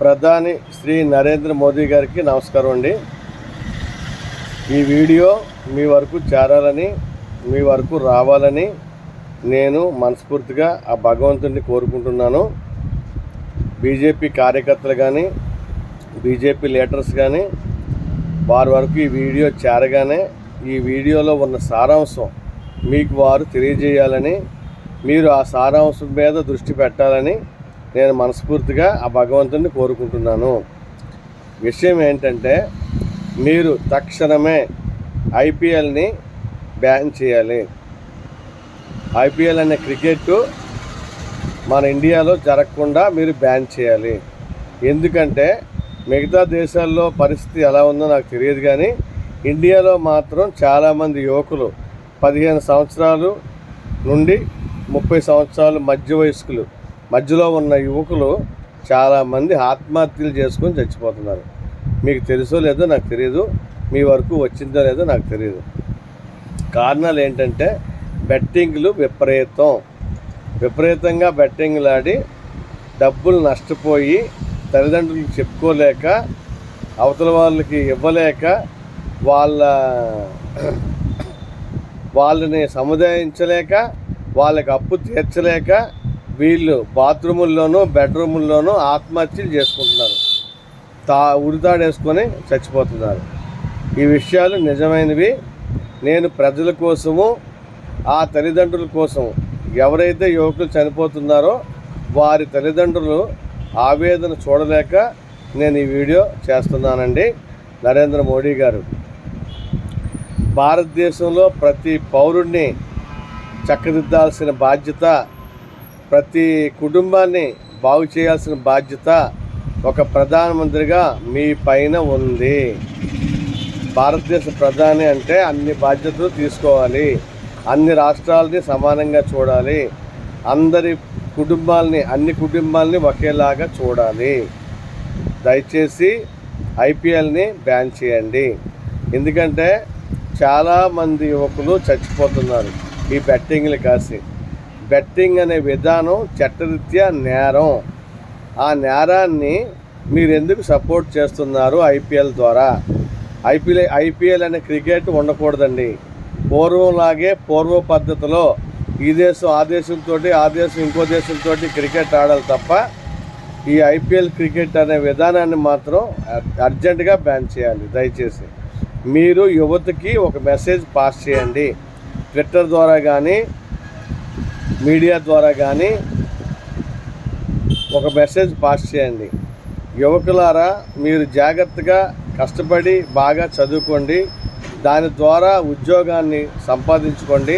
ప్రధాని శ్రీ నరేంద్ర మోదీ గారికి నమస్కారం అండి. ఈ వీడియో మీ వరకు చేరాలని మీ వరకు రావాలని నేను మనస్ఫూర్తిగా ఆ భగవంతుడిని కోరుకుంటున్నాను. బీజేపీ కార్యకర్తలు కానీ బీజేపీ లీడర్స్ కానీ వారి వరకు ఈ వీడియో చేరగానే ఈ వీడియోలో ఉన్న సారాంశం మీకు వారు తెలియజేయాలని మీరు ఆ సారాంశం మీద దృష్టి పెట్టాలని నేను మనస్ఫూర్తిగా ఆ భగవంతుడిని కోరుకుంటున్నాను. విషయం ఏంటంటే మీరు తక్షణమే ఐపీఎల్ని బ్యాన్ చేయాలి. ఐపీఎల్ అనే క్రికెట్ మన ఇండియాలో జరగకుండా మీరు బ్యాన్ చేయాలి. ఎందుకంటే మిగతా దేశాల్లో పరిస్థితి ఎలా ఉందో నాకు తెలియదు కానీ ఇండియాలో మాత్రం చాలామంది యువకులు పదిహేను సంవత్సరాలు నుండి ముప్పై సంవత్సరాలు మధ్య వయస్కులు మధ్యలో ఉన్న యువకులు చాలామంది ఆత్మహత్యలు చేసుకొని చచ్చిపోతున్నారు. మీకు తెలుసో లేదో నాకు తెలియదు మీ వరకు వచ్చిందో లేదో నాకు తెలియదు కారణాలు ఏంటంటే బెట్టింగ్లు విపరీతం. విపరీతంగా బెట్టింగ్లు ఆడి డబ్బులు నష్టపోయి తల్లిదండ్రులకు చెప్పుకోలేక అవతల వాళ్ళకి ఇవ్వలేక వాళ్ళ వాళ్ళని సముదాయించలేక వాళ్ళకి అప్పు తీర్చలేక వీళ్ళు బాత్రూముల్లోనూ బెడ్రూముల్లోనూ ఆత్మహత్యలు చేసుకుంటున్నారు. తా ఉరితాడేసుకొని చచ్చిపోతున్నారు. ఈ విషయాలు నిజమైనవి. నేను ప్రజల కోసము ఆ తల్లిదండ్రుల కోసం ఎవరైతే యువకులు చనిపోతున్నారో వారి తల్లిదండ్రులు ఆవేదన చూడలేక నేను ఈ వీడియో చేస్తున్నానండి. నరేంద్ర మోడీ గారు. భారతదేశంలో ప్రతి పౌరుడిని చక్కదిద్దాల్సిన బాధ్యత ప్రతి కుటుంబాన్ని బాగు చేయాల్సిన బాధ్యత ఒక ప్రధానమంత్రిగా మీ పైన ఉంది. భారతదేశ ప్రధాని అంటే అన్ని బాధ్యతలు తీసుకోవాలి. అన్ని రాష్ట్రాలని సమానంగా చూడాలి. అందరి కుటుంబాలని అన్ని కుటుంబాలని ఒకేలాగా చూడాలి. దయచేసి ఐపీఎల్ని బ్యాన్ చేయండి. ఎందుకంటే చాలామంది యువకులు చచ్చిపోతున్నారు ఈ బెట్టింగ్లు కాసి. బెట్టింగ్ అనే విధానం చట్టరీత్యా నేరం. ఆ నేరాన్ని మీరు ఎందుకు సపోర్ట్ చేస్తున్నారు ఐపీఎల్ ద్వారా? ఐపీఎల్ ఐపీఎల్ అనే క్రికెట్ ఉండకూడదండి. పూర్వంలాగే పూర్వ పద్ధతిలో ఈ దేశం ఆ దేశంతో ఆ దేశం ఇంకో దేశంతో క్రికెట్ ఆడాలి తప్ప ఈ ఐపీఎల్ క్రికెట్ అనే విధానాన్ని మాత్రం అర్జెంటుగా బ్యాన్ చేయాలి. దయచేసి మీరు యువతకి ఒక మెసేజ్ పాస్ చేయండి. ట్విట్టర్ ద్వారా కానీ మీడియా ద్వారా కానీ ఒక మెసేజ్ పాస్ చేయండి. యువకులారా మీరు జాగ్రత్తగా కష్టపడి బాగా చదువుకోండి. దాని ద్వారా ఉద్యోగాన్ని సంపాదించుకోండి.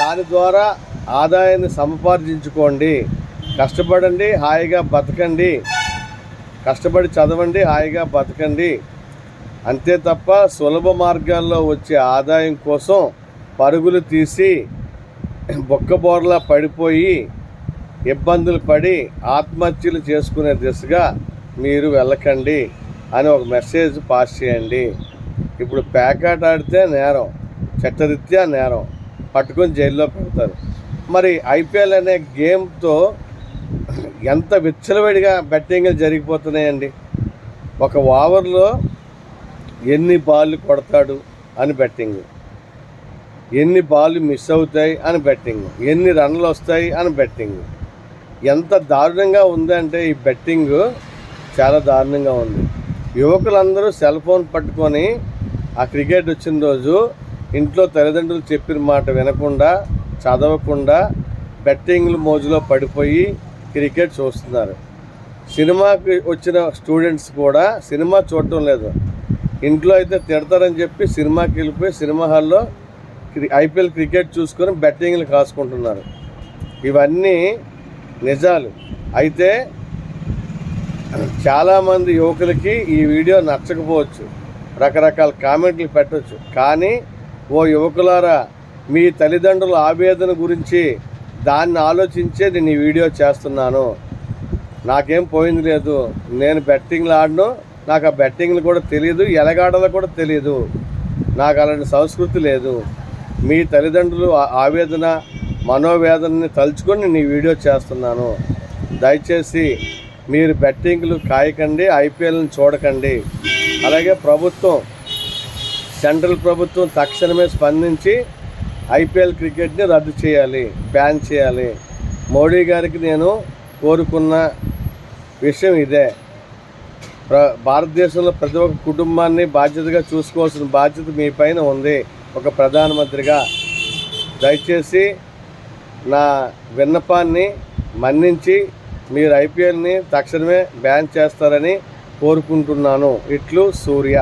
దాని ద్వారా ఆదాయాన్ని సంపాదించుకోండి. కష్టపడండి హాయిగా బతకండి. కష్టపడి చదవండి హాయిగా బతకండి. అంతే తప్ప సులభ మార్గాల్లో వచ్చే ఆదాయం కోసం పరుగులు తీసి బొక్కబోర్లా పడిపోయి ఇబ్బందులు పడి ఆత్మహత్యలు చేసుకునే దిశగా మీరు వెళ్ళకండి అని ఒక మెసేజ్ పాస్ చేయండి. ఇప్పుడు ప్యాకెట్ ఆడితే నేరం చట్టరీత్యా నేరం పట్టుకొని జైల్లో పెడతారు. మరి ఐపీఎల్ అనే గేమ్తో ఎంత విచ్చలవిడిగా బెట్టింగ్లు జరిగిపోతున్నాయండి. ఒక ఓవర్లో ఎన్ని బాళ్ళు కొడతాడు అని బెట్టింగ్. ఎన్ని బాల్ మిస్ అవుతాయి అని బెట్టింగ్ ఎన్ని రన్లు వస్తాయి అని బెట్టింగ్ ఎంత దారుణంగా ఉందంటే ఈ బెట్టింగ్ చాలా దారుణంగా ఉంది. యువకులందరూ సెల్ ఫోన్ పట్టుకొని ఆ క్రికెట్ వచ్చిన రోజు ఇంట్లో తల్లిదండ్రులు చెప్పిన మాట వినకుండా చదవకుండా బెట్టింగ్లు మోజులో పడిపోయి క్రికెట్ చూస్తున్నారు. సినిమాకి వచ్చిన స్టూడెంట్స్ కూడా సినిమా చూడటం లేదు. ఇంట్లో అయితే తిడతారని చెప్పి సినిమాకి వెళ్ళిపోయి సినిమా హాల్లో ఐపీఎల్ క్రికెట్ చూసుకొని బెట్టింగ్లు కాసుకుంటున్నారు. ఇవన్నీ నిజాలు. అయితే చాలామంది యువకులకి ఈ వీడియో నచ్చకపోవచ్చు. రకరకాల కామెంట్లు పెట్టవచ్చు కానీ ఓ యువకులారా మీ తల్లిదండ్రుల ఆవేదన గురించి దాన్ని ఆలోచించే నేను ఈ వీడియో చేస్తున్నాను. నాకేం పోయింది లేదు. నేను బెట్టింగ్లు ఆడను. నాకు ఆ బెట్టింగ్లు కూడా తెలియదు ఎలగాడలో కూడా తెలియదు నాకు అలాంటి సంస్కృతి లేదు. మీ తల్లిదండ్రులు ఆవేదన మనోవేదనని తలుచుకొని నీ వీడియో చేస్తున్నాను. దయచేసి మీరు బెట్టింగ్లు కాయకండి ఐపీఎల్ని చూడకండి. అలాగే ప్రభుత్వం సెంట్రల్ ప్రభుత్వం తక్షణమే స్పందించి ఐపీఎల్ క్రికెట్ని రద్దు చేయాలి బ్యాన్ చేయాలి. మోడీ గారికి నేను కోరుకున్న విషయం ఇదే. ప్ర భారతదేశంలో ప్రతి ఒక్క కుటుంబాన్ని బాధ్యతగా చూసుకోవాల్సిన బాధ్యత మీ పైన ఉంది. ఒక ప్రధానమంత్రిగా దయచేసి నా విన్నపాన్ని మన్నించి మీరు ఐపీఎల్ని తక్షణమే బ్యాన్ చేస్తారని కోరుకుంటున్నాను. ఇట్లు సూర్య.